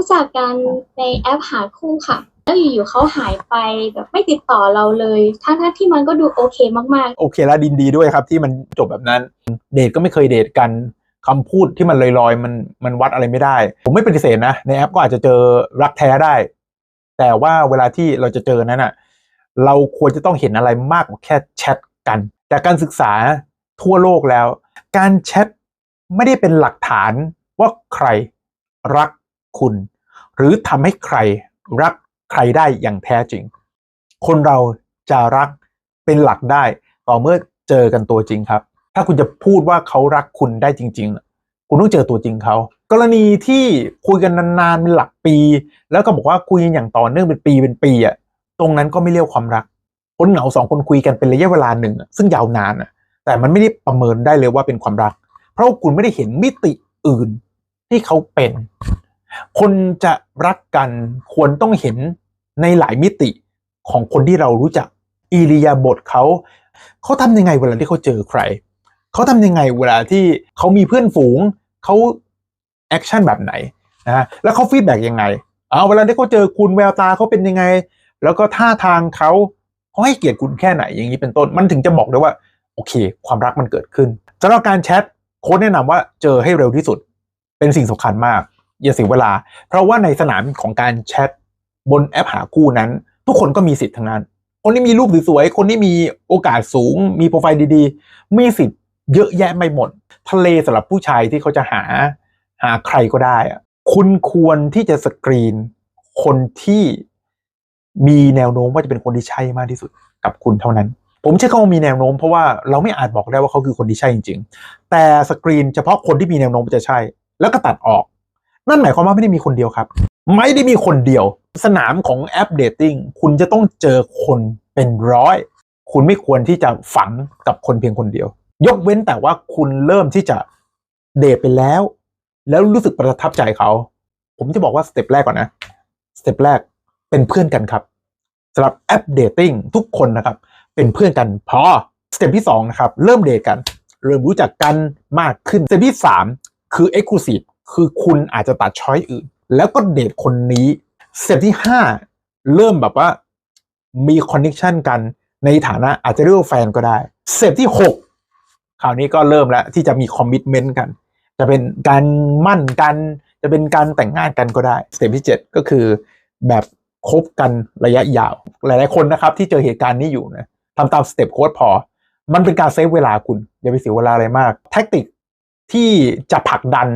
รู้จักกันในแอปหาคู่ค่ะ แล้วอยู่ๆเขาหายไปแบบไม่ติดต่อเราเลย ทั้งๆที่มันก็ดูโอเคมากโอเคแล้วดินดีด้วยครับที่มันจบแบบนั้น เดทก็ไม่เคยเดทกันคำพูดที่มันลอยๆมันมันวัดอะไรไม่ได้ ผมไม่ปฏิเสธนะ ในแอปก็อาจจะเจอรักแท้ได้ แต่ว่าเวลาที่เราจะเจอนั้นอะเราควรจะต้องเห็นอะไรมากกว่าแค่แชทกันจากการศึกษาทั่วโลกแล้ว การแชทไม่ได้เป็นหลักฐานว่าใครรักคุณ หรือทำให้ใครรักใครได้อย่างแท้จริง คนเราจะรักเป็นหลักได้ต่อเมื่อเจอกันตัวจริงครับ ถ้าคุณจะพูดว่าเขารักคุณได้จริง ๆ คุณต้องเจอตัวจริงเขากรณีที่คุยกันนานๆเป็นหลักปี แล้วก็บอกว่าคุยอย่างต่อเนื่องเป็นปีเป็นปีอะตรงนั้นก็ไม่เรียกความรัก คนเหงาสองคนคุยกันเป็นระยะเวลาหนึ่งอะซึ่งยาวนานอะแต่มันไม่ได้ประเมินได้เลยว่าเป็นความรัก เพราะคุณไม่ได้เห็นมิติอื่นที่เขาเป็น คนจะรักกันควรต้องเห็นในหลายมิติของคนที่เรารู้จักอิริยาบถเขา เขาทำยังไงเวลาที่เขาเจอใคร เขาทำยังไงเวลาที่เขามีเพื่อนฝูงเขาแอคชั่นแบบไหนนะฮะแล้วเขาฟีดแบ็กยังไงเอาเวลาที่เขาเจอคุณแววตาเขาเป็นยังไง แล้วก็ท่าทางเขาเขาให้เกียรติคุณแค่ไหนอย่างนี้เป็นต้นมันถึงจะบอกได้ว่าโอเค ความรักมันเกิดขึ้นสำหรับการแชทโค้ดแนะนำว่าเจอให้เร็วที่สุด เป็นสิ่งสำคัญมาก อย่าเสียเวลา เพราะว่าในสนามของการแชทบนแอปหาคู่นั้น ทุกคนก็มีสิทธิ์ทั้งนั้น คนที่มีรูปสวยๆคนที่มีโอกาสสูง มีโปรไฟล์ดีๆ มีสิทธิ์เยอะแยะไม่หมด ทะเลสำหรับผู้ชายที่เขาจะหาหาใครก็ได้อะคุณควรที่จะสกรีนคนที่มีแนวโน้มว่าจะเป็นคนที่ใช่มากที่สุดกับคุณเท่านั้น ผมใช้คำว่ามีแนวโน้มเพราะว่าเราไม่อาจบอกได้ว่าเขาคือคนที่ใช่จริง ๆ แต่สกรีนเฉพาะคนที่มีแนวโน้มจะใช่ แล้วก็ตัดออก นั่นหมายความว่าไม่ได้มีคนเดียวครับ ไม่ได้มีคนเดียว สนามของแอปเดทติ้งคุณจะต้องเจอคนเป็นร้อย คุณไม่ควรที่จะฝังกับคนเพียงคนเดียว ยกเว้นแต่ว่าคุณเริ่มที่จะเดทไปแล้ว แล้วรู้สึกประทับใจเขา ผมจะบอกว่าสเต็ปแรกก่อนนะสเต็ปแรกเป็นเพื่อนกันครับสำหรับแอปเดทติ้งทุกคนนะครับ เป็นเพื่อนกันพอสเต็ปที่สองนะครับเริ่มเดทกัน เริ่มรู้จักกันมากขึ้นสเต็ปที่สามคือ Exclusive คือคุณอาจจะตัดช้อยอื่น แล้วก็เดทคนนี้สเต็ปที่ห้าเริ่มแบบว่ามีคอนเน c ชันกันในฐานะอาจจะเรียกว่าแฟนก็ได้สเต็ปที่หกคราวนี้ก็เริ่มแล้วที่จะมีคอมมิชเมนต์กัน จะเป็นการมั่นกัน จะเป็นการแต่งงานกันก็ได้สเต็ปที่ 7 ก็คือแบบคบกันระยะยาว หลาย ๆ คนนะครับ ที่เจอเหตุการณ์นี้อยู่นะทำตามสเต็ปโค้ดพอ มันเป็นการเซฟเวลาคุณ อย่าไปเสียเวลาอะไรมาก แท็กติกที่จะผลักดัน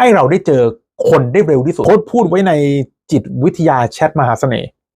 ให้เราได้เจอคนได้เร็วที่สุดโค้ดพูดไว้ในจิตวิทยาแชทมหาเสน่ห์